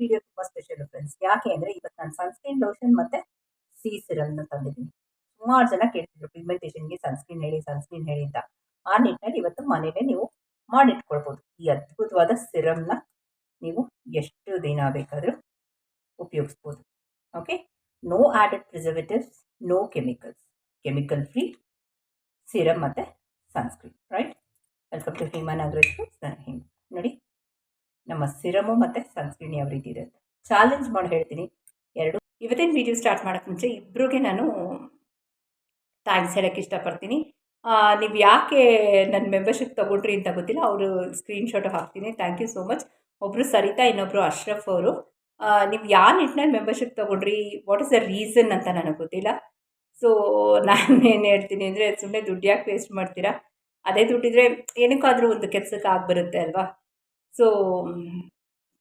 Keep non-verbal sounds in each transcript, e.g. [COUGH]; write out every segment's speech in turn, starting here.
Video ತುಂಬ special friends ಯಾಕೆ ಅಂದರೆ ಇವತ್ತು ನಾನು ಸನ್ಸ್ಕ್ರೀನ್ ಲೋಷನ್ ಮತ್ತು ಸಿ ಸಿರಮ್ನ ತಂದಿದ್ದೀನಿ. ಸುಮಾರು ಜನ ಕೇಳ್ತಿದ್ರು ಪಿಗ್ಮೆಂಟೇಷನ್ಗೆ ಸನ್ಸ್ಕ್ರೀನ್ ಹೇಳಿ ಸನ್ಸ್ಕ್ರೀನ್ ಹೇಳಿ ಅಂತ. ಆ ನಿಟ್ಟಿನಲ್ಲಿ ಇವತ್ತು ಮನೇಲೆ ನೀವು ಮಾಡಿಟ್ಕೊಳ್ಬೋದು. ಈ ಅದ್ಭುತವಾದ ಸಿರಮ್ನ ನೀವು ಎಷ್ಟು ದಿನ ಬೇಕಾದರೂ ಉಪಯೋಗಿಸ್ಬೋದು. Okay no added preservatives no chemicals chemical free serum ಮತ್ತು sunscreen right welcome to Hima Nagaresh him ನೋಡಿ ನಮ್ಮ ಸಿರಮು ಮತ್ತು ಸನ್ಸ್ಕ್ರೀನ್ ಯಾವ ರೀತಿ ಇದೆ ಚಾಲೆಂಜ್ ಮಾಡಿ ಹೇಳ್ತೀನಿ. ಎರಡು. ಇವತ್ತಿನ ವಿಡಿಯೋ ಸ್ಟಾರ್ಟ್ ಮಾಡೋಕ್ಕೆ ಮುಂಚೆ ಇಬ್ಬರಿಗೆ ನಾನು ಥ್ಯಾಂಕ್ಸ್ ಹೇಳೋಕ್ಕೆ ಇಷ್ಟಪಡ್ತೀನಿ. ನೀವು ಯಾಕೆ ನನ್ನ ಮೆಂಬರ್ಶಿಪ್ ತೊಗೊಂಡ್ರಿ ಅಂತ ಗೊತ್ತಿಲ್ಲ. ಅವರು ಸ್ಕ್ರೀನ್ಶಾಟು ಹಾಕ್ತೀನಿ. ಥ್ಯಾಂಕ್ ಯು ಸೋ ಮಚ್ ಒಬ್ಬರು ಸರಿತಾ ಇನ್ನೊಬ್ಬರು ಅಶ್ರಫ್ ಅವರು. ನೀವು ಯಾವ ನಿಟ್ಟಿನಲ್ಲಿ ಮೆಂಬರ್ಶಿಪ್ ತೊಗೊಂಡ್ರಿ? ವಾಟ್ ಇಸ್ ದ ರೀಸನ್ ಅಂತ ನನಗೆ ಗೊತ್ತಿಲ್ಲ. ಸೊ ನಾನು ಏನು ಹೇಳ್ತೀನಿ ಅಂದರೆ ಸುಮ್ಮನೆ ದುಡ್ಡು ಯಾಕೆ ವೇಸ್ಟ್ ಮಾಡ್ತೀರಾ? ಅದೇ ದುಡ್ಡಿದ್ರೆ ಏನಕ್ಕಾದರೂ ಒಂದು ಕೆಲಸಕ್ಕೆ ಆಗಿಬರುತ್ತೆ ಅಲ್ವಾ? ಸೊ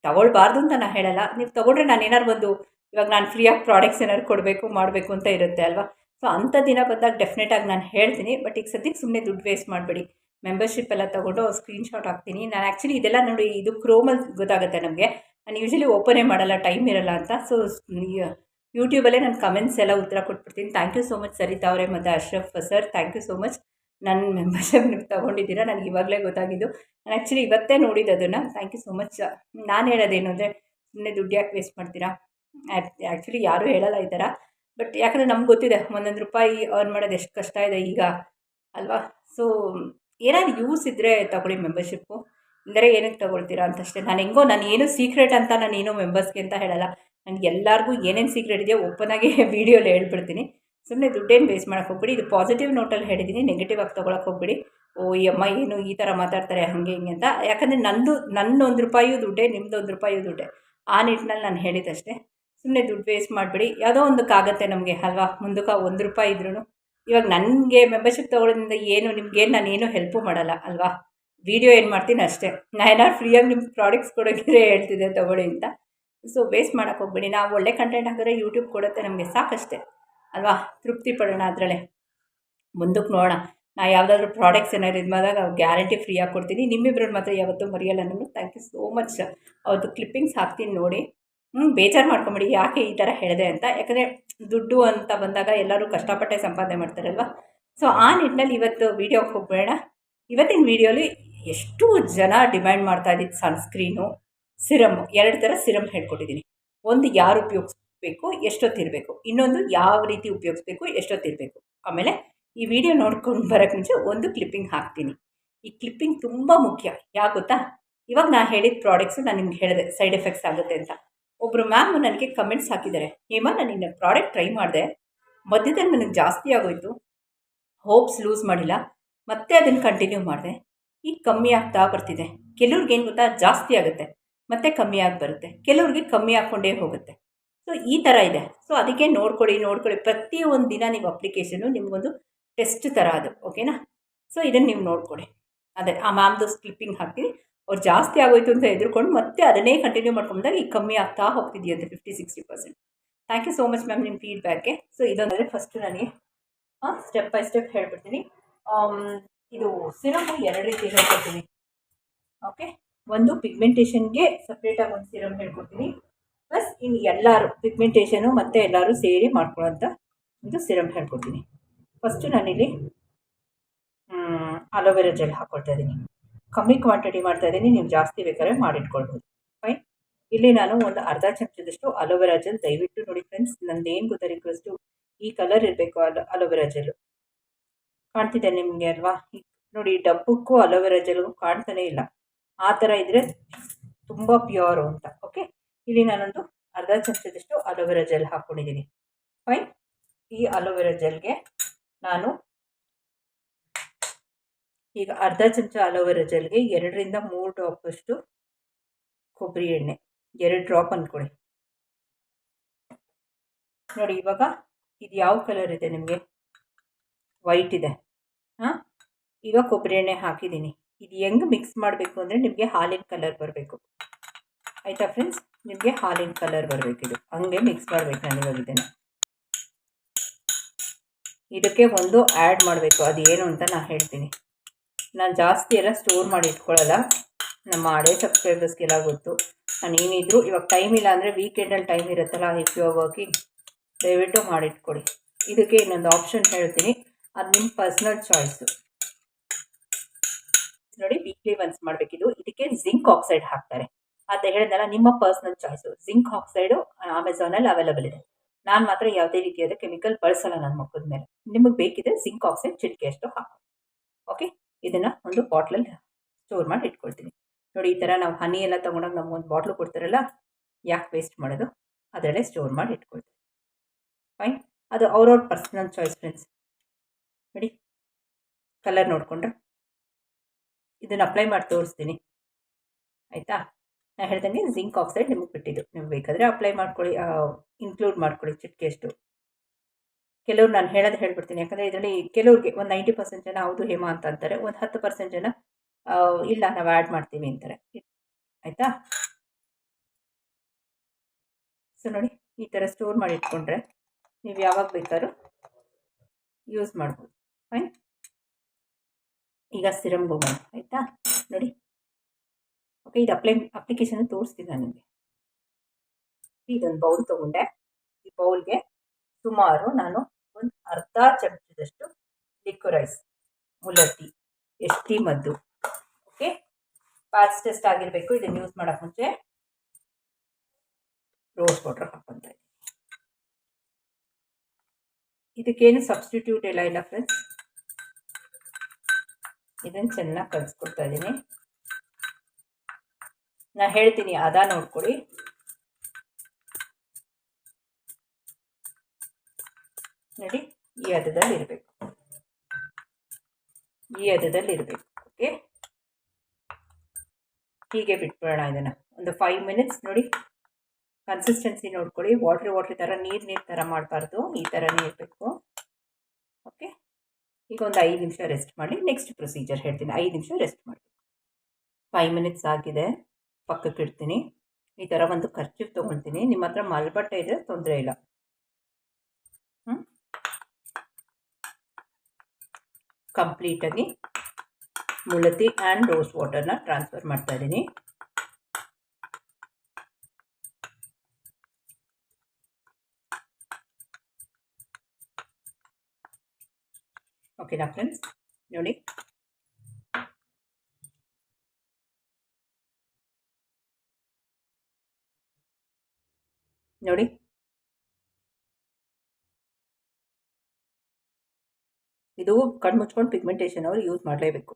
ತಗೊಳ್ಬಾರ್ದು ಅಂತ ನಾನು ಹೇಳಲ್ಲ. ನೀವು ತೊಗೊಂಡ್ರೆ ನಾನು ಏನಾದ್ರು ಒಂದು, ಇವಾಗ ನಾನು ಫ್ರೀಯಾಗಿ ಪ್ರಾಡಕ್ಟ್ಸ್ ಏನಾದ್ರು ಕೊಡಬೇಕು, ಮಾಡಬೇಕು ಅಂತ ಇರುತ್ತೆ ಅಲ್ವಾ? ಸೊ ಅಂಥ ದಿನ ಬಂದಾಗ ಡೆಫಿನೆಟಾಗಿ ನಾನು ಹೇಳ್ತೀನಿ. ಬಟ್ ಈಗ ಸದ್ಯಕ್ಕೆ ಸುಮ್ಮನೆ ದುಡ್ಡು ವೇಸ್ಟ್ ಮಾಡಬೇಡಿ. ಮೆಂಬರ್ಶಿಪ್ ಎಲ್ಲ ತೊಗೊಂಡು ಸ್ಕ್ರೀನ್ಶಾಟ್ ಹಾಕ್ತೀನಿ. ನಾನು ಆ್ಯಕ್ಚುಲಿ ಇದೆಲ್ಲ ನೋಡಿ, ಇದು ಕ್ರೋಮಲ್ಲಿ ಗೊತ್ತಾಗುತ್ತೆ ನಮಗೆ. ನಾನು ಯೂಶಲಿ ಓಪನೇ ಮಾಡಲ್ಲ ಟೈಮ್ ಇರಲ್ಲ ಅಂತ. ಸೊ ಯೂಟ್ಯೂಬಲ್ಲೇ ನಾನು ಕಮೆಂಟ್ಸ್ ಎಲ್ಲ ಉತ್ತರ ಕೊಟ್ಬಿಡ್ತೀನಿ. Thank you so much Saritha ಅವರೇ, ಮತ್ತು Ashraf sir thank you so much ನನ್ನ ಮೆಂಬರ್ಶಿಪ್ ನೀವು ತೊಗೊಂಡಿದ್ದೀರಾ ನನಗೆ ಇವಾಗಲೇ ಗೊತ್ತಾಗಿದ್ದು. ನಾನು ಆ್ಯಕ್ಚುಲಿ ಇವತ್ತೇ ನೋಡಿದ್ದು ಅದನ್ನು ಥ್ಯಾಂಕ್ ಯು ಸೊ ಮಚ್ ನಾನು ಹೇಳೋದೇನು ಅಂದರೆ ಸುಮ್ಮನೆ ದುಡ್ಡು ಯಾಕೆ ವೇಸ್ಟ್ ಮಾಡ್ತೀರಾ? ಆ್ಯಕ್ಚುಲಿ ಯಾರೂ ಹೇಳಲ್ಲ ಈ ಥರ ಬಟ್ ಯಾಕಂದರೆ ನಮ್ಗೆ ಗೊತ್ತಿದೆ, ಒಂದೊಂದು ರೂಪಾಯಿ ಅರ್ನ್ ಮಾಡೋದು ಎಷ್ಟು ಕಷ್ಟ ಇದೆ ಈಗ, ಅಲ್ವಾ? ಸೊ ಏನಾದ್ರು ಯೂಸ್ ಇದ್ದರೆ ತಗೊಳ್ಳಿ ಮೆಂಬರ್ಶಿಪ್ಪು ಅಂದರೆ ಏನಕ್ಕೆ ತೊಗೊಳ್ತೀರಾ ಅಂತಷ್ಟೇ. ನಾನು ಹೆಂಗೋ, ನಾನು ಏನು ಸೀಕ್ರೆಟ್ ಅಂತ ನಾನು ಏನೋ ಮೆಂಬರ್ಸ್ಗೆ ಅಂತ ಹೇಳಲ್ಲ. ನನಗೆ ಎಲ್ಲರಿಗೂ ಏನೇನು ಸೀಕ್ರೆಟ್ ಇದೆಯೋ ಓಪನಾಗಿ ವೀಡಿಯೋಲಿ [LAUGHS] ಹೇಳ್ಬಿಡ್ತೀನಿ. ಸುಮ್ಮನೆ ದುಡ್ಡೇನು ವೇಸ್ಟ್ ಮಾಡೋಕ್ಕೆ ಹೋಗ್ಬಿಡಿ. ಇದು ಪಾಸಿಟಿವ್ ನೋಟಲ್ಲಿ ಹೇಳಿದ್ದೀನಿ ನೆಗೆಟಿವ್ ಆಗಿ ತೊಗೊಳಕ್ಕೆ ಹೋಗ್ಬಿಡಿ. ಓ, ಈ ಅಮ್ಮ ಏನು ಈ ಥರ ಮಾತಾಡ್ತಾರೆ, ಹಾಗೆ ಹಿಂಗೆ ಅಂತ. ಯಾಕಂದರೆ ನಂದು ನನ್ನ ಒಂದು ರೂಪಾಯಿಯೂ ದುಡ್ಡೇ ನಿಮ್ಮದು ಒಂದು ರೂಪಾಯಿಯೂ ದುಡ್ಡೇ. ಆ ನಿಟ್ಟಿನಲ್ಲಿ ನಾನು ಹೇಳಿದ್ದಷ್ಟೇ ಸುಮ್ಮನೆ ದುಡ್ಡು ವೇಸ್ಟ್ ಮಾಡಿಬಿಡಿ. ಯಾವುದೋ ಒಂದಕ್ಕಾಗತ್ತೆ ನಮಗೆ, ಅಲ್ವಾ? ಮುಂದಕ್ಕೆ ಒಂದು ರೂಪಾಯಿ ಇದ್ರೂ ಇವಾಗ ನನಗೆ ಮೆಂಬರ್ಶಿಪ್ ತೊಗೊಳೋದ್ರಿಂದ ಏನು, ನಿಮ್ಗೆ ನಾನು ಏನೂ ಹೆಲ್ಪು ಮಾಡಲ್ಲ, ಅಲ್ವಾ? ವೀಡಿಯೋ ಏನು ಮಾಡ್ತೀನಿ ಅಷ್ಟೇ. ನಾನು ಏನಾದ್ರು ಫ್ರೀಯಾಗಿ ನಿಮ್ಮ ಪ್ರಾಡಕ್ಟ್ಸ್ ಕೊಡೋಕ್ಕಿದ್ರೆ ಹೇಳ್ತಿದ್ದೆ, ತೊಗೊಳ್ಳಿ ಅಂತ. ಸೊ ವೇಸ್ಟ್ ಮಾಡೋಕ್ಕೆ ಹೋಗ್ಬೇಡಿ. ನಾವು ಒಳ್ಳೆ ಕಂಟೆಂಟ್ ಹಾಕಿದ್ರೆ ಯೂಟ್ಯೂಬ್ ಕೊಡುತ್ತೆ, ನಮಗೆ ಸಾಕಷ್ಟೇ. ಅಲ್ವಾ? ತೃಪ್ತಿ ಪಡೋಣ ಅದರಲ್ಲೇ. ಮುಂದಕ್ಕೆ ನೋಡೋಣ. ನಾ ಯಾವುದಾದ್ರೂ ಪ್ರಾಡಕ್ಟ್ಸ್ ಏನಾದ್ರು ಇದು ಮಾಡಿದಾಗ ಗ್ಯಾರಂಟಿ ಫ್ರೀಯಾಗಿ ಕೊಡ್ತೀನಿ. ನಿಮ್ಮಿಬ್ರನ್ನ ಮಾತ್ರ ಯಾವತ್ತೂ ಮರೆಯಲ್ಲ ನಾನು ಥ್ಯಾಂಕ್ ಯು ಸೋ ಮಚ್ ಅವ್ರದ್ದು ಕ್ಲಿಪ್ಪಿಂಗ್ಸ್ ಹಾಕ್ತೀನಿ ನೋಡಿ. ಹ್ಞೂ ಬೇಜಾರು ಮಾಡ್ಕೊಂಬಿಡಿ. ಯಾಕೆ ಈ ಥರ ಹೇಳಿದೆ ಅಂತ. ಯಾಕಂದರೆ ದುಡ್ಡು ಅಂತ ಬಂದಾಗ ಎಲ್ಲರೂ ಕಷ್ಟಪಟ್ಟೆ ಸಂಪಾದನೆ ಮಾಡ್ತಾರಲ್ವ? ಸೊ ಆ ನಿಟ್ಟಿನಲ್ಲಿ ಇವತ್ತು ವೀಡಿಯೋಗೆ ಹೋಗಬೇಡ. ಇವತ್ತಿನ ವೀಡಿಯೋಲಿ ಎಷ್ಟು ಜನ ಡಿಮ್ಯಾಂಡ್ ಮಾಡ್ತಾ ಇದ್ದಿದ್ದು ಸನ್ಸ್ಕ್ರೀನು ಸಿರಮ್ ಎರಡು ಥರ ಸಿರಮ್ ಹೇಳ್ಕೊಟ್ಟಿದ್ದೀನಿ. ಒಂದು ಯಾರು ಉಪಯೋಗಿಸ್ಬೇಕು ಎಷ್ಟೊತ್ತಿರಬೇಕು ಇನ್ನೊಂದು ಯಾವ ರೀತಿ ಉಪಯೋಗಿಸ್ಬೇಕು ಎಷ್ಟೊತ್ತಿರಬೇಕು ಆಮೇಲೆ ಈ ವಿಡಿಯೋ ನೋಡ್ಕೊಂಡು ಬರೋಕ್ಕೆ ಮುಂಚೆ ಒಂದು ಕ್ಲಿಪ್ಪಿಂಗ್ ಹಾಕ್ತೀನಿ. ಈ ಕ್ಲಿಪ್ಪಿಂಗ್ ತುಂಬ ಮುಖ್ಯ. ಯಾಕೆ ಗೊತ್ತಾ? ಇವಾಗ ನಾನು ಹೇಳಿದ ಪ್ರಾಡಕ್ಟ್ಸು ನಾನು ನಿಮ್ಗೆ ಹೇಳಿದೆ, ಸೈಡ್ ಎಫೆಕ್ಟ್ಸ್ ಆಗುತ್ತೆ ಅಂತ. ಒಬ್ಬರು ಮ್ಯಾಮ್ ನನಗೆ ಕಮೆಂಟ್ಸ್ ಹಾಕಿದ್ದಾರೆ, ಹೇಮಾ, ನಾನು ನಿನ್ನ ಪ್ರಾಡಕ್ಟ್ ಟ್ರೈ ಮಾಡಿದೆ. ಮಧ್ಯದಲ್ಲಿ ನನಗೆ ಜಾಸ್ತಿ ಆಗೋಯ್ತು. ಹೋಪ್ಸ್ ಲೂಸ್ ಮಾಡಿಲ್ಲ. ಮತ್ತೆ ಅದನ್ನು ಕಂಟಿನ್ಯೂ ಮಾಡಿದೆ. ಈಗ ಕಮ್ಮಿ ಆಗ್ತಾ ಬರ್ತಿದೆ. ಕೆಲವ್ರಿಗೆ ಏನು ಗೊತ್ತಾ? ಜಾಸ್ತಿ ಆಗುತ್ತೆ. ಮತ್ತೆ ಕಮ್ಮಿ ಆಗಿ ಬರುತ್ತೆ. ಕೆಲವ್ರಿಗೆ ಕಮ್ಮಿ ಹಾಕ್ಕೊಂಡೇ ಹೋಗುತ್ತೆ. ಸೊ ಈ ಥರ ಇದೆ. ಸೊ ಅದಕ್ಕೆ ನೋಡ್ಕೊಳ್ಳಿ ನೋಡ್ಕೊಳ್ಳಿ. ಪ್ರತಿ ಒಂದು ದಿನ ನೀವು ಅಪ್ಲಿಕೇಶನು ನಿಮಗೊಂದು ಟೆಸ್ಟ್ ಥರ ಅದು ಓಕೆನಾ ಸೊ ಇದನ್ನು ನೀವು ನೋಡ್ಕೊಳ್ಳಿ. ಅದೇ, ಆ ಮ್ಯಾಮ್ದು ಸ್ಲಿಪ್ಪಿಂಗ್ ಹಾಕ್ತೀನಿ. ಅವ್ರು ಜಾಸ್ತಿ ಆಗೋಯ್ತು ಅಂತ ಎದುರ್ಕೊಂಡು ಮತ್ತೆ ಅದನ್ನೇ ಕಂಟಿನ್ಯೂ ಮಾಡ್ಕೊಂಡಾಗ ಈಗ ಕಮ್ಮಿ ಆಗ್ತಾ ಹೋಗ್ತಿದೆಯಂತೆ fifty sixty percent thank you so much ma'am ನಿಮ್ಮ ಫೀಡ್ಬ್ಯಾಕ್ಗೆ ಸೊ ಇದೊಂದರೆ ಫಸ್ಟ್ ನನಗೆ ಹಾಂ ಸ್ಟೆಪ್ ಬೈ ಸ್ಟೆಪ್ ಹೇಳ್ಬಿಡ್ತೀನಿ. ಇದು ಸಿರಮ್ ಎರಡು ರೀತಿ ಹೇಳ್ಕೊಡ್ತೀನಿ. ಓಕೆ ಒಂದು ಪಿಗ್ಮೆಂಟೇಷನ್ಗೆ ಸಪ್ರೇಟಾಗಿ ಒಂದು ಸಿರಮ್ ಹೇಳ್ಕೊಡ್ತೀನಿ. ಪ್ಲಸ್ ಇನ್ನು ಎಲ್ಲರೂ ಪಿಗ್ಮೆಂಟೇಷನು ಮತ್ತು ಎಲ್ಲರೂ ಸೇರಿ ಮಾಡ್ಕೊಳ್ಳೋಂಥ ಒಂದು ಸಿರಮ್ ಹೇಳ್ಕೊಡ್ತೀನಿ. ಫಸ್ಟು ನಾನಿಲ್ಲಿ ಅಲೋವೆರಾ ಜೆಲ್ ಹಾಕ್ಕೊಳ್ತಾ ಇದ್ದೀನಿ. ಕಮ್ಮಿ ಕ್ವಾಂಟಿಟಿ ಮಾಡ್ತಾ ಇದ್ದೀನಿ, ನೀವು ಜಾಸ್ತಿ ಬೇಕಾದ್ರೆ ಮಾಡಿಟ್ಕೊಳ್ಬೋದು. ಫೈನ್ ಇಲ್ಲಿ ನಾನು ಒಂದು ಅರ್ಧ ಚಮಚದಷ್ಟು ಅಲೋವೆರಾ ಜೆಲ್ ದಯವಿಟ್ಟು ನೋಡಿ ಫ್ರೆಂಡ್ಸ್ ನಂದು ಏನು ಗೊತ್ತಾ ರಿಕ್ವೆಸ್ಟು ಈ ಕಲರ್ ಇರಬೇಕು ಅಲೋ ಅಲೋವೆರಾ ಜೆಲ್ಲು ಕಾಣ್ತಿದೆ ನಿಮಗೆ ಅಲ್ವಾ? ನೋಡಿ ಡಬ್ಬಕ್ಕೂ ಅಲೋವೆರಾ ಜೆಲ್ಗೂ ಕಾಣ್ತಾನೇ ಇಲ್ಲ. ಆ ಥರ ಇದ್ದರೆ ತುಂಬ ಪ್ಯೂರು ಅಂತ ಓಕೆ ಇಲ್ಲಿ ನಾನೊಂದು ಅರ್ಧ ಚಮಚದಷ್ಟು ಅಲೋವೆರಾ ಜೆಲ್ ಹಾಕ್ಕೊಂಡಿದ್ದೀನಿ. ಫೈನ್ ಈ ಅಲೋವೆರಾ ಜೆಲ್ಗೆ ನಾನು ಈಗ ಅರ್ಧ ಚಮಚ ಅಲೋವೆರಾ ಜೆಲ್ಗೆ ಎರಡರಿಂದ ಮೂರು ಡ್ರಾಪಷ್ಟು ಕೊಬ್ಬರಿ ಎಣ್ಣೆ, ಎರಡು ಡ್ರಾಪ್ ಅಂದ್ಕೊಳ್ಳಿ ನೋಡಿ, ಇವಾಗ ಇದು ಯಾವ ಕಲರ್ ಇದೆ ನಿಮಗೆ? ವೈಟ್ ಇದೆ. ಹಾಂ? ಈಗ ಕೊಬ್ಬರಿ ಎಣ್ಣೆ ಹಾಕಿದ್ದೀನಿ. ಇದು ಹೆಂಗೆ ಮಿಕ್ಸ್ ಮಾಡಬೇಕು ಅಂದರೆ ನಿಮಗೆ ಹಾಲಿನ ಕಲರ್ ಬರಬೇಕು. ಆಯಿತಾ ಫ್ರೆಂಡ್ಸ್ ನಿಮಗೆ ಹಾಲಿನ ಕಲರ್ ಬರಬೇಕಿದು ಹಂಗೆ ಮಿಕ್ಸ್ ಮಾಡಬೇಕು ನಾನು ಇವಾಗ ಇದಕ್ಕೆ ಒಂದು ಆ್ಯಡ್ ಮಾಡಬೇಕು. ಅದು ಏನು ಅಂತ ನಾನು ಹೇಳ್ತೀನಿ. ನಾನು ಜಾಸ್ತಿ ಎಲ್ಲ ಸ್ಟೋರ್ ಮಾಡಿ ಇಟ್ಕೊಳ್ಳಲ್ಲ ನಮ್ಮ ಹಳೆ ಸಬ್ಸ್ಕ್ರೈಬರ್ಸ್ಗೆಲ್ಲ ಗೊತ್ತು. ನಾನು ಏನಿದ್ರು ಇವಾಗ ಟೈಮ್ ಇಲ್ಲ ಅಂದರೆ ವೀಕೆಂಡಲ್ಲಿ ಟೈಮ್ ಇರುತ್ತಲ್ಲ ಆರ್ ವರ್ಕಿಂಗ್ ದಯವಿಟ್ಟು ಮಾಡಿಟ್ಕೊಡಿ. ಇದಕ್ಕೆ ಇನ್ನೊಂದು ಆಪ್ಷನ್ ಹೇಳ್ತೀನಿ. ಅದು ನಿಮ್ಮ ಪರ್ಸ್ನಲ್ ಚಾಯ್ಸು ನೋಡಿ ವೀಕ್ಲಿ ಒನ್ಸ್ ಮಾಡಬೇಕಿದು. ಇದಕ್ಕೆ ಜಿಂಕ್ ಆಕ್ಸೈಡ್ ಹಾಕ್ತಾರೆ. ಅಂತ ಹೇಳಿದ್ನಲ್ಲ, ನಿಮ್ಮ ಪರ್ಸ್ನಲ್ ಚಾಯ್ಸು ಜಿಂಕ್ ಆಕ್ಸೈಡು ಅಮೆಝಾನಲ್ಲಿ ಅವೈಲಬಲ್ ಇದೆ. ನಾನು ಮಾತ್ರ ಯಾವುದೇ ರೀತಿಯಾದ ಕೆಮಿಕಲ್ ಬಳಸಲ್ಲ ನನ್ನ ಮುಖದ ಮೇಲೆ. ನಿಮಗೆ ಬೇಕಿದ್ರೆ ಜಿಂಕ್ ಆಕ್ಸೈಡ್ ಚಿಟಿಕೆ ಅಷ್ಟು ಓಕೆ ಇದನ್ನು ಒಂದು ಬಾಟ್ಲಲ್ಲಿ ಸ್ಟೋರ್ ಮಾಡಿ ಇಟ್ಕೊಳ್ತೀನಿ. ನೋಡಿ, ಈ ಥರ ನಾವು ಹನಿ ಎಲ್ಲ ತೊಗೊಂಡಾಗ ನಮಗೊಂದು ಬಾಟ್ಲು ಕೊಡ್ತಾರಲ್ಲ, ಯಾಕೆ ವೇಸ್ಟ್ ಮಾಡೋದು? ಅದರಲ್ಲೇ ಸ್ಟೋರ್ ಮಾಡಿ ಇಟ್ಕೊಳ್ತೀನಿ. ಫೈನ್ ಅದು ಅವ್ರವ್ರ ಪರ್ಸ್ನಲ್ ಚಾಯ್ಸ್ ಫ್ರೆಂಡ್ಸ್ ನೋಡಿ ಕಲರ್ ನೋಡಿಕೊಂಡ್ರೆ. ಇದನ್ನು ಅಪ್ಲೈ ಮಾಡಿ ತೋರಿಸ್ತೀನಿ. ಆಯಿತಾ? ನಾನು ಹೇಳ್ದಂಗೆ ಜಿಂಕ್ ಆಕ್ಸೈಡ್ ನಿಮಗೆ ಬಿಟ್ಟಿದ್ದು. ನಿಮ್ಗೆ ಬೇಕಾದರೆ ಅಪ್ಲೈ ಮಾಡ್ಕೊಳ್ಳಿ ಇನ್ಕ್ಲೂಡ್ ಮಾಡ್ಕೊಳ್ಳಿ ಚಿಟಿಕೆಯಷ್ಟು ಕೆಲವ್ರು ನಾನು ಹೇಳೋದು ಹೇಳ್ಬಿಡ್ತೀನಿ. ಯಾಕಂದರೆ ಇದರಲ್ಲಿ ಕೆಲವ್ರಿಗೆ ಒಂದು ನೈಂಟಿ ಪರ್ಸೆಂಟ್ ಜನ ಹೌದು, ಹೇಮಾ ಅಂತ ಅಂತಾರೆ. ಒಂದು ಹತ್ತು ಪರ್ಸೆಂಟ್ ಜನ ಇಲ್ಲ, ನಾವು ಆ್ಯಡ್ ಮಾಡ್ತೀವಿ ಅಂತಾರೆ. ಆಯಿತಾ? ಸೊ ನೋಡಿ, ಈ ಥರ ಸ್ಟೋರ್ ಮಾಡಿ ಇಟ್ಕೊಂಡ್ರೆ ನೀವು ಯಾವಾಗ ಬೇಕಾದ್ರೂ ಯೂಸ್ ಮಾಡ್ಬೋದು. ಫೈನ್ ಈಗ ಸಿರಮ್ಗೆ ಹೋಗೋಣ ಆಯಿತಾ? ನೋಡಿ. ಇದು ಅಪ್ಲೈ ಅಪ್ಲಿಕೇಶನ್ ತೋರಿಸ್ತೀನಿ ನಾನು ನಿಮಗೆ ಇದೊಂದು ಬೌಲ್ ತೊಗೊಂಡೆ. ಈ ಬೌಲ್ಗೆ ಸುಮಾರು ನಾನು ಒಂದು ಅರ್ಧ ಚಮಚದಷ್ಟು ಲಿಕ್ವರೈಸ್ ಮುಲಟ್ಟಿ ಎಷ್ಟಿ ಮದ್ದು ಓಕೆ ಟೆಸ್ಟ್ ಆಗಿರಬೇಕು, ಇದನ್ನು ಯೂಸ್ ಮಾಡೋಕ್ಕೆ ಮುಂಚೆ ರೋಸ್ ವಾಟರ್ ಹಾಕ್ಕೊಂತ ಇದ್ದೀನಿ ಇದಕ್ಕೇನು ಸಬ್ಸ್ಟಿಟ್ಯೂಟ್ ಎಲ್ಲ ಇಲ್ಲ ಫ್ರೆಂಡ್ಸ್ ಇದನ್ನು ಚೆನ್ನಾಗಿ ಕಲಿಸ್ಕೊಡ್ತಾ ಇದ್ದೀನಿ ನಾನು ಹೇಳ್ತೀನಿ, ಅದ ನೋಡ್ಕೊಳ್ಳಿ ನೋಡಿ, ಈ ಹದದಲ್ಲಿ ಇರಬೇಕು. ಈ ಹದದಲ್ಲಿ ಇರಬೇಕು, ಓಕೆ? ಹೀಗೆ ಬಿಟ್ಬಿಡೋಣ ಇದನ್ನು. ಒಂದು ಫೈವ್ ಮಿನಿಟ್ಸ್ ನೋಡಿ. ಕನ್ಸಿಸ್ಟೆನ್ಸಿ ನೋಡ್ಕೊಳ್ಳಿ ವಾಟ್ರ್ ವಾಟ್ರ್ ಥರ ನೀರು ನೀರು ಥರ ಮಾಡಬಾರ್ದು. ಈ ಥರನೇ ಇರಬೇಕು ಓಕೆ? ಈಗ ಒಂದು ಐದು ನಿಮಿಷ ರೆಸ್ಟ್ ಮಾಡಿ. ನೆಕ್ಸ್ಟ್ ಪ್ರೊಸೀಜರ್ ಹೇಳ್ತೀನಿ. ಐದು ನಿಮಿಷ ರೆಸ್ಟ್ ಮಾಡಿ. ಫೈವ್ ಮಿನಿಟ್ಸ್ ಆಗಿದೆ. ಪಕ್ಕಕ್ಕೆ ಇಡ್ತೀನಿ. ಈ ಥರ ಒಂದು ಖರ್ಚಿಗೆ ತೊಗೊಳ್ತೀನಿ ನಿಮ್ಮ ಹತ್ರ ಮಲ್ಬಟ್ಟೆ ಇದ್ದರೆ ತೊಂದರೆ ಇಲ್ಲ. ಕಂಪ್ಲೀಟಾಗಿ ಮುಳತಿ ಆ್ಯಂಡ್ ರೋಸ್ ವಾಟರ್ನ ಟ್ರಾನ್ಸ್ಫರ್ ಮಾಡ್ತಾ ಇದ್ದೀನಿ. ಓಕೆನಾ ಫ್ರೆಂಡ್ಸ್ ನೋಡಿ. ನೋಡಿ ಇದು ಕಣ್ಣು ಮುಚ್ಕೊಂಡು ಪಿಗ್ಮೆಂಟೇಷನ್ ಅವರು ಯೂಸ್ ಮಾಡಲೇಬೇಕು.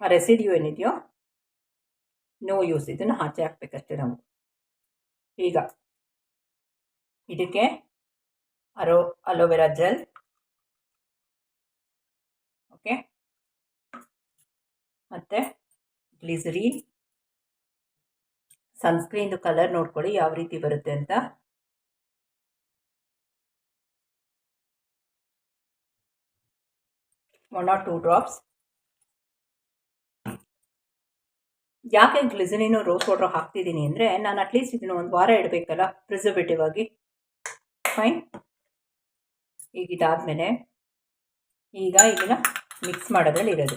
ಆ ರೆಸಿಡ್ಯೂ ಏನಿದೆಯೋ ನೋ ಯೂಸ್ ಇದನ್ನು ಆಚೆ ಹಾಕ್ಬೇಕಷ್ಟೇ ನಾವು. ಈಗ ಇದಕ್ಕೆ ಅರೋ ಅಲೋವೆರಾ ಜೆಲ್ ಓಕೆ ಮತ್ತು ಗ್ಲಿಸರೀನ್ ಸನ್ಸ್ಕ್ರೀನ್ದು ಕಲರ್ ನೋಡ್ಕೊಳ್ಳಿ ಯಾವ ರೀತಿ ಬರುತ್ತೆ ಅಂತ. ಒನ್ ಆರ್ ಟೂ ಡ್ರಾಪ್ಸ್ ಯಾಕೆ ಗ್ಲಿಸರಿನು ರೋಸ್ ವಾಟರ್ ಹಾಕ್ತಿದ್ದೀನಿ ಅಂದರೆ ನಾನು ಅಟ್ಲೀಸ್ಟ್ ಇದನ್ನು ಒಂದು ವಾರ ಇಡಬೇಕಲ್ಲ ಪ್ರಿಸರ್ವೇಟಿವ್ ಆಗಿ. ಫೈನ್ ಈಗ ಇದಾದಮೇಲೆ ಈಗ ಇದನ್ನು ಮಿಕ್ಸ್ ಮಾಡೋದ್ರಲ್ಲಿ ಇರೋದು.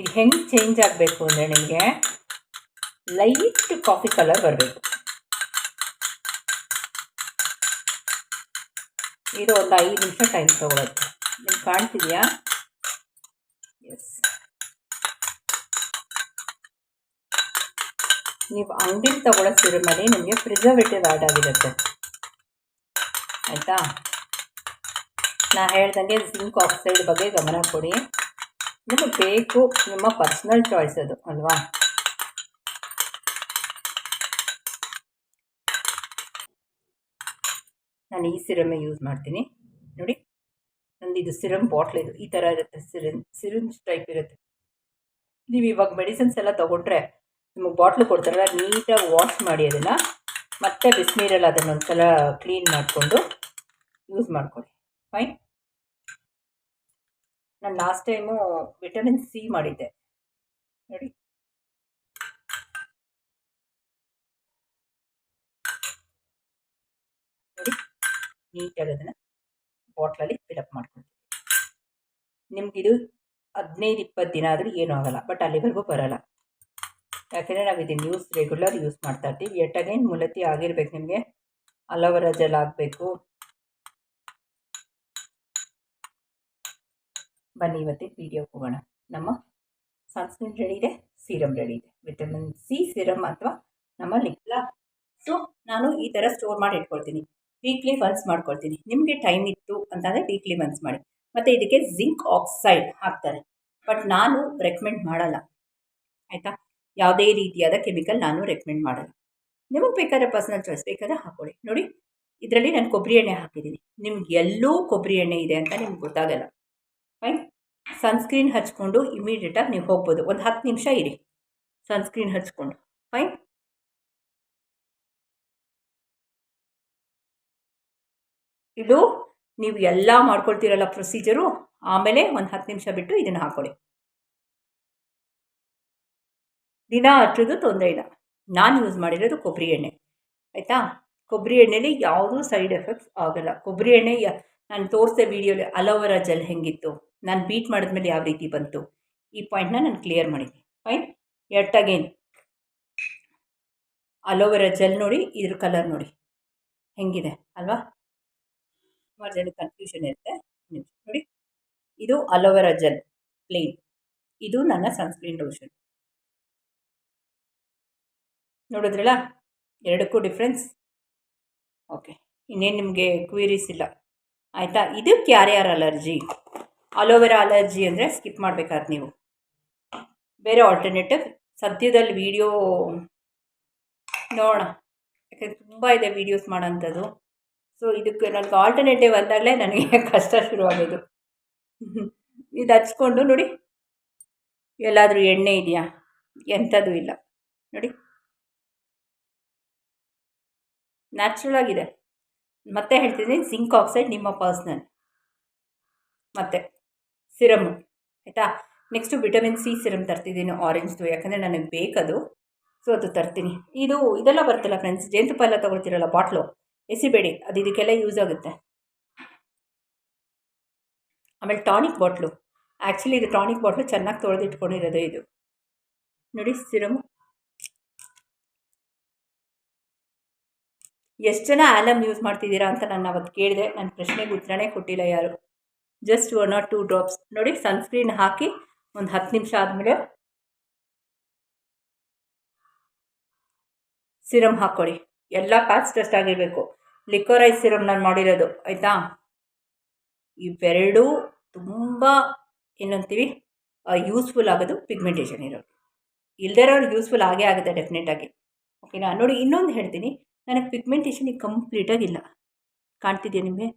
ಇದು ಹೆಂಗೆ ಚೇಂಜ್ ಆಗಬೇಕು ಅಂದರೆ ನಿಮಗೆ ಲೈಟ್ ಕಾಫಿ ಕಲರ್ ಬರಬೇಕು ಇದು ಒಂದು ಐದು ನಿಮಿಷ ಟೈಮ್ ತೊಗೊಳುತ್ತೆ. ನಿಮ್ಗೆ ಕಾಣ್ತಿದೆಯಾ? ಎಸ್ ನೀವು ಅಂಗಡಿಲಿ ತಗೊಳ್ಳೋ ಮನೆ ನಿಮಗೆ ಪ್ರಿಸರ್ವೇಟಿವ್ ಆ್ಯಡ್ ಆಗಿರುತ್ತೆ. ಆಯಿತಾ? ನಾ ಹೇಳ್ದಂಗೆ ಜಿಂಕ್ ಆಕ್ಸೈಡ್ ಬಗ್ಗೆ ಗಮನ ಕೊಡಿ. ನಿಮಗೆ ಬೇಕು ನಿಮ್ಮ ಪರ್ಸ್ನಲ್ ಚಾಯ್ಸ್ ಅದು, ಅಲ್ವಾ? ನಾನು ಈ ಸಿರಮೇ ಯೂಸ್ ಮಾಡ್ತೀನಿ. ನೋಡಿ ನಂದು ಇದು ಸಿರಮ್ ಬಾಟ್ಲ್ ಇದು, ಈ ಥರ ಇರುತ್ತೆ ಸಿರಿನ್ ಸಿರಿಂಜ್ ಟೈಪ್ ಇರುತ್ತೆ. ನೀವು ಇವಾಗ ಮೆಡಿಸಿನ್ಸ್ ಎಲ್ಲ ತೊಗೊಂಡ್ರೆ ನಿಮಗೆ ಬಾಟ್ಲು ಕೊಡ್ತಾರಲ್ಲ, ನೀಟಾಗಿ ವಾಶ್ ಮಾಡಿ ಅದನ್ನು, ಮತ್ತೆ ಬಿಸಿನೀರಲ್ಲಿ ಅದನ್ನು ಒಂದ್ಸಲ ಕ್ಲೀನ್ ಮಾಡಿಕೊಂಡು ಯೂಸ್ ಮಾಡ್ಕೊಳ್ಳಿ. ಫೈನ್ ನಾನು ಲಾಸ್ಟ್ ಟೈಮು ವಿಟಮಿನ್ ಸಿ ಮಾಡಿದ್ದೆ. ನೋಡಿ ನೋಡಿ ನೀಟಾಗಿ ಅದನ್ನು ಬಾಟ್ಲಲ್ಲಿ ಫಿಲಪ್ ಮಾಡ್ಕೊಳ್ತೀವಿ. ನಿಮಗಿದು ಹದಿನೈದು, ಇಪ್ಪತ್ತು ದಿನ ಆದರೂ ಏನೂ ಆಗೋಲ್ಲ ಬಟ್ ಅಲ್ಲಿವರೆಗೂ ಬರೋಲ್ಲ. ಯಾಕೆಂದರೆ ನಾವು ಇದನ್ನು ಯೂಸ್ ರೆಗ್ಯುಲರ್ ಯೂಸ್ ಮಾಡ್ತಾ ಇರ್ತೀವಿ. ಎಟ್ ಅಗೈನ್ ಮುಲತಿ ಆಗಿರ್ಬೇಕು ನಿಮಗೆ. ಅಲೋವೆರಾ ಜೆಲ್ ಆಗಬೇಕು. ಬನ್ನಿ ಇವತ್ತಿನ ವಿಡಿಯೋಗೆ ಹೋಗೋಣ. ನಮ್ಮ ಸನ್ಸ್ಕ್ರೀನ್ ರೆಡಿ ಇದೆ ಸೀರಮ್ ರೆಡಿ ಇದೆ. ವಿಟಮಿನ್ ಸಿ ಸಿರಮ್ ಅಥವಾ ನಮ್ಮ ಲಿಪ್ಲಾ ಸೊ ನಾನು ಈ ಥರ ಸ್ಟೋರ್ ಮಾಡಿ ಇಟ್ಕೊಳ್ತೀನಿ. ವೀಕ್ಲಿ ಒನ್ಸ್ ಮಾಡ್ಕೊಳ್ತೀನಿ. ನಿಮಗೆ ಟೈಮ್ ಇತ್ತು ಅಂತಂದರೆ ವೀಕ್ಲಿ ಒನ್ಸ್ ಮಾಡಿ. ಮತ್ತು ಇದಕ್ಕೆ ಜಿಂಕ್ ಆಕ್ಸೈಡ್ ಹಾಕ್ತಾರೆ. ಬಟ್ ನಾನು ರೆಕಮೆಂಡ್ ಮಾಡಲ್ಲ. ಆಯಿತಾ? ಯಾವುದೇ ರೀತಿಯಾದ ಕೆಮಿಕಲ್ ನಾನು ರೆಕಮೆಂಡ್ ಮಾಡಲ್ಲ. ನಿಮಗೆ ಬೇಕಾದ್ರೆ ಪರ್ಸನಲ್ ಚಾಯ್ಸ್ ಬೇಕಾದ್ರೆ ಹಾಕ್ಕೊಳ್ಳಿ ನೋಡಿ, ಇದರಲ್ಲಿ ನಾನು ಕೊಬ್ಬರಿ ಎಣ್ಣೆ ಹಾಕಿದ್ದೀನಿ. ನಿಮ್ಗೆ ಎಲ್ಲೂ ಕೊಬ್ಬರಿ ಎಣ್ಣೆ ಇದೆ ಅಂತ ನಿಮ್ಗೆ ಗೊತ್ತಾಗಲ್ಲ. ಫೈನ್ ಸನ್ಸ್ಕ್ರೀನ್ ಹಚ್ಕೊಂಡು ಇಮಿಡಿಯೇಟಾಗಿ ನೀವು ಹೋಗ್ಬೋದು. ಒಂದು ಹತ್ತು ನಿಮಿಷ ಇರಿ. ಸನ್ಸ್ಕ್ರೀನ್ ಹಚ್ಕೊಂಡು. ಫೈನ್ ಇದು ನೀವು ಎಲ್ಲ ಮಾಡ್ಕೊಳ್ತೀರಲ್ಲ ಪ್ರೊಸೀಜರು ಆಮೇಲೆ ಒಂದು ಹತ್ತು ನಿಮಿಷ ಬಿಟ್ಟು ಇದನ್ನು ಹಾಕೊಳ್ಳಿ. ದಿನ ಹಚ್ಚೋದು ತೊಂದರೆ ಇಲ್ಲ. ನಾನು ಯೂಸ್ ಮಾಡಿರೋದು ಕೊಬ್ಬರಿ ಎಣ್ಣೆ. ಆಯಿತಾ? ಕೊಬ್ಬರಿ ಎಣ್ಣೆಲಿ ಯಾವುದೂ ಸೈಡ್ ಎಫೆಕ್ಟ್ಸ್ ಆಗೋಲ್ಲ. ಕೊಬ್ಬರಿ ಎಣ್ಣೆ ನಾನು ತೋರಿಸಿದೆ ವೀಡಿಯೋಲಿ ಅಲೋವೆರಾ ಜೆಲ್ ಹೆಂಗಿತ್ತು? ನಾನು ಬೀಟ್ ಮಾಡಿದ್ಮೇಲೆ ಯಾವ ರೀತಿ ಬಂತು? ಈ ಪಾಯಿಂಟ್ನ ನಾನು ಕ್ಲಿಯರ್ ಮಾಡಿದ್ದೀನಿ fine yet again aloe vera gel ನೋಡಿ, ಇದ್ರ ಕಲರ್ ನೋಡಿ. ಹೆಂಗಿದೆ? ಅಲ್ವಾ? ಸುಮಾರು ಜನಕ್ಕೆ ಕನ್ಫ್ಯೂಷನ್ ಇರುತ್ತೆ. ನೋಡಿ. ಇದು ಅಲೋವೆರಾ ಜೆಲ್ ಪ್ಲೇನ್ ಇದು ನನ್ನ ಸನ್ಸ್ಕ್ರೀನ್ ಲೋಷನ್ ನೋಡಿದ್ರಲ್ಲ? ಎರಡಕ್ಕೂ ಡಿಫ್ರೆನ್ಸ್ ಓಕೆ ಇನ್ನೇನು ನಿಮಗೆ ಕ್ವೀರೀಸ್ ಇಲ್ಲ. ಆಯಿತಾ? ಇದಕ್ಕೆ ಯಾರ್ಯಾರು ಅಲರ್ಜಿ ಅಲೋವೆರಾ ಅಲರ್ಜಿ ಅಂದರೆ ಸ್ಕಿಪ್ ಮಾಡಬೇಕಾದ್ರೆ ನೀವು. ಬೇರೆ ಆಲ್ಟರ್ನೇಟಿವ್ ಸದ್ಯದಲ್ಲಿ ವೀಡಿಯೋ ನೋಡೋಣ. ಯಾಕಂದರೆ ತುಂಬ ಇದೆ ವೀಡಿಯೋಸ್ ಮಾಡೋಂಥದ್ದು ಸೊ ಇದಕ್ಕೆ ನನಗೆ ಆಲ್ಟರ್ನೇಟಿವ್ ಅಂದಾಗಲೇ ನನಗೆ [LAUGHS] ಕಷ್ಟ ಶುರುವಾಗೋದು. [LAUGHS] ಇದು ಹಚ್ಕೊಂಡು ನೋಡಿ. ಎಲ್ಲಾದರೂ ಎಣ್ಣೆ ಇದೆಯಾ? ಎಂಥದ್ದು ಇಲ್ಲ. ನೋಡಿ. ನ್ಯಾಚುರಲ್ ಆಗಿದೆ. ಮತ್ತೆ ಹೇಳ್ತಿದ್ದೀನಿ ಸಿಂಕ್ ಆಕ್ಸೈಡ್ ನಿಮ್ಮ ಪರ್ಸ್ನಲ್ ಮತ್ತೆ ಸಿರಮ್ ಆಯಿತಾ? ನೆಕ್ಸ್ಟು ವಿಟಮಿನ್ ಸಿ ಸಿರಮ್ ತರ್ತಿದ್ದೀನಿ ಆರೆಂಜ್ದು ಯಾಕಂದರೆ ನನಗೆ ಬೇಕದು. ಸೊ ಅದು ತರ್ತೀನಿ. ಇದು, ಇದೆಲ್ಲ ಬರುತ್ತಲ್ಲ ಫ್ರೆಂಡ್ಸ್ ಜೇನುತುಪ್ಪ ಎಲ್ಲ ತೊಗೊಳ್ತಿರಲ್ಲ ಬಾಟ್ಲು ಎಸಿಬೇಡಿ, ಅದು ಇದಕ್ಕೆಲ್ಲ ಯೂಸ್ ಆಗುತ್ತೆ. ಆಮೇಲೆ ಟಾನಿಕ್ ಬಾಟ್ಲು ಆ್ಯಕ್ಚುಲಿ ಇದು ಟಾನಿಕ್ ಬಾಟ್ಲು ಚೆನ್ನಾಗಿ ತೊಳೆದಿಟ್ಕೊಂಡಿರೋದು ಇದು. ನೋಡಿ ಸಿರಮು ಎಷ್ಟು ಜನ ಆಲಮ್ ಯೂಸ್ ಮಾಡ್ತಿದ್ದೀರಾ ಅಂತ ನಾನು ಅವತ್ತು ಕೇಳಿದೆ ನನ್ನ ಪ್ರಶ್ನೆಗೆ ಉತ್ತರನೇ ಕೊಟ್ಟಿಲ್ಲ ಯಾರು. Just one or two drops ನೋಡಿ ಸನ್ಸ್ಕ್ರೀನ್ ಹಾಕಿ ಒಂದು ಹತ್ತು ನಿಮಿಷ ಆದಮೇಲೆ ಸಿರಮ್ ಹಾಕ್ಕೊಳ್ಳಿ ಎಲ್ಲ ಪ್ಯಾಚ್ ಟೆಸ್ಟ್ ಆಗಿರಬೇಕು. ಲಿಕೋರೈಸ್ ಸಿರಮ್ ನಾನು ಮಾಡಿರೋದು, ಆಯಿತಾ? ಇವೆರಡೂ ತುಂಬ ಏನಂತೀವಿ ಯೂಸ್ಫುಲ್ ಆಗೋದು ಪಿಗ್ಮೆಂಟೇಷನ್ ಇರೋದು. ಇಲ್ಲದೇ ಇರೋರು ಯೂಸ್ಫುಲ್ ಆಗೇ ಆಗುತ್ತೆ ಡೆಫಿನೆಟಾಗಿ ಓಕೆನಾ ನೋಡಿ, ಇನ್ನೊಂದು ಹೇಳ್ತೀನಿ. ನನಗೆ ಪಿಗ್ಮೆಂಟೇಷನ್ ಈಗ ಕಂಪ್ಲೀಟಾಗಿಲ್ಲ ಕಾಣ್ತಿದೆಯಾ ನಿಮಗೆ?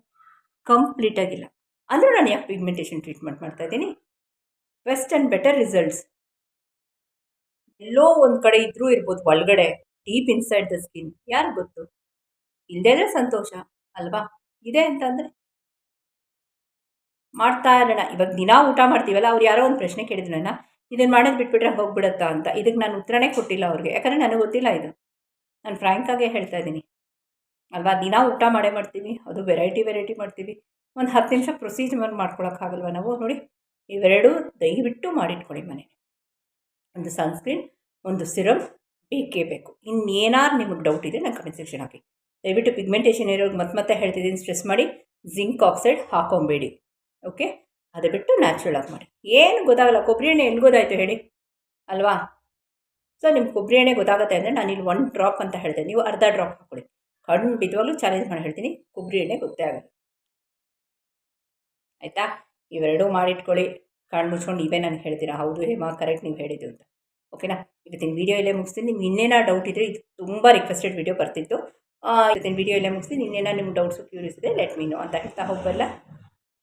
ಕಂಪ್ಲೀಟಾಗಿಲ್ಲ ಅಂದರೂ ನಾನು ಯಾಕೆ ಪಿಗ್ಮೆಂಟೇಷನ್ ಟ್ರೀಟ್ಮೆಂಟ್ ಮಾಡ್ತಾಯಿದ್ದೀನಿ ಬೆಸ್ಟ್ ಆ್ಯಂಡ್ ಬೆಟರ್ ರಿಸಲ್ಟ್ಸ್ ಎಲ್ಲೋ ಒಂದು ಕಡೆ ಇದ್ದರೂ ಇರ್ಬೋದು, ಒಳಗಡೆ. Deep inside the skin. ಯಾರು ಗೊತ್ತು? ಇಲ್ಲದೇ ಸಂತೋಷ, ಅಲ್ವಾ? ಇದೆ ಅಂತಂದರೆ ಮಾಡ್ತಾ ಇರೋಣ. ಇವಾಗ ದಿನ ಊಟ ಮಾಡ್ತೀವಲ್ಲ, ಅವ್ರು ಯಾರೋ ಒಂದು ಪ್ರಶ್ನೆ ಕೇಳಿದ್ರು ನನ್ನ ಇದನ್ನು ಮಾಡೋದು ಬಿಟ್ಬಿಟ್ರೆ ಹೋಗ್ಬಿಡತ್ತಾ ಅಂತ. ಇದಕ್ಕೆ ನಾನು ಉತ್ತರನೇ ಕೊಟ್ಟಿಲ್ಲ ಅವ್ರಿಗೆ. ಯಾಕಂದರೆ ನನಗೆ ಗೊತ್ತಿಲ್ಲ ಇದು. ನಾನು ಫ್ರ್ಯಾಂಕಾಗೇ ಹೇಳ್ತಾ ಇದ್ದೀನಿ ಅಲ್ವಾ? ದಿನ ಊಟ ಮಾಡೇ ಮಾಡ್ತೀವಿ, ಅದು ವೆರೈಟಿ ವೆರೈಟಿ ಮಾಡ್ತೀವಿ. ಒಂದು ಹತ್ತು ನಿಮಿಷ ಪ್ರೊಸೀಜರ್ ಮಾಡ್ಕೊಳಕ್ಕಾಗಲ್ವ ನಾವು? ನೋಡಿ, ಇವೆರಡೂ ದಯವಿಟ್ಟು ಮಾಡಿಟ್ಕೊಳ್ಳಿ ಮನೆ. ಒಂದು ಸನ್ಸ್ಕ್ರೀನ್, ಒಂದು ಸಿರಮ್ ಬೇಕೇ ಬೇಕು? ಇನ್ನೇನಾರು ನಿಮಗೆ ಡೌಟ್ ಇದೆ ನಾನು ಕಮೆಂಟ್ ಸೆಕ್ಷನ್ ಹಾಕಿ. ದಯವಿಟ್ಟು ಪಿಗ್ಮೆಂಟೇಷನ್ ಇರೋದು ಮತ್ತೆ ಮತ್ತೆ ಹೇಳ್ತಿದ್ದೀನಿ ಸ್ಟ್ರೆಸ್ ಮಾಡಿ. Zinc oxide ಹಾಕೊಬೇಡಿ. ಓಕೆ ಅದು ಬಿಟ್ಟು ನ್ಯಾಚುರಲ್ ಆಗಿ ಮಾಡಿ. ಏನು ಗೊತ್ತಾಗಲ್ಲ ಕೊಬ್ಬರಿ ಎಣ್ಣೆ ಎಲ್ಲಿ ಗೊತ್ತಾಯಿತು ಹೇಳಿ? ಅಲ್ವಾ? ಸೊ ನಿಮ್ಗೆ ಕೊಬ್ಬರಿ ಎಣ್ಣೆ ಗೊತ್ತಾಗುತ್ತೆ ಅಂದರೆ ನಾನು ಇಲ್ಲಿ ಒನ್ ಡ್ರಾಪ್ ಅಂತ ಹೇಳ್ತೇನೆ ನೀವು ಅರ್ಧ ಡ್ರಾಪ್ ಹಾಕ್ಕೊಳ್ಳಿ ಖಂಡಿತವಾಗ್ಲೂ ಚಾಲೆಂಜ್ ಮಾಡಿ ಹೇಳ್ತೀನಿ. ಕೊಬ್ಬರಿ ಎಣ್ಣೆ ಗೊತ್ತೇ ಆಗಲ್ಲ. ಆಯಿತಾ? ಇವೆರಡೂ ಮಾಡಿಟ್ಕೊಳ್ಳಿ. ಕಣ್ಣು ಮುಚ್ಕೊಂಡು ಇವೇ ನಾನು ಹೇಳ್ತೀರಾ? ಹೌದು ಹೇಮಾ ಕರೆಕ್ಟ್ ನೀವು ಹೇಳಿದ್ದು ಅಂತ. ಓಕೆನಾ? ಇವತ್ತಿನ ವೀಡಿಯೋ ಇಲ್ಲೇ ಮುಗಿಸ್ತೀನಿ. ನಿಮ್ಗೆ ಇನ್ನೇನೋ ಡೌಟ್ ಇದ್ದರೆ ಇದು ತುಂಬ ರಿಕ್ವೆಸ್ಟೆಡ್ ವೀಡಿಯೋ ಬರ್ತಿತ್ತು. ಇವತ್ತಿನ ವೀಡಿಯೋ ಇಲ್ಲೇ ಮುಗಿಸ್ತೀನಿ. ಇನ್ನೇನ ನಿಮ್ಗೆ ಡೌಟ್ಸು ಕ್ಯೂರಿಯಸ್ ಇದೆ ಲೆಟ್ ಮೀನು ಅಂತ ಹೇಳ್ತಾ ಹೋಗಬಲ್ಲ.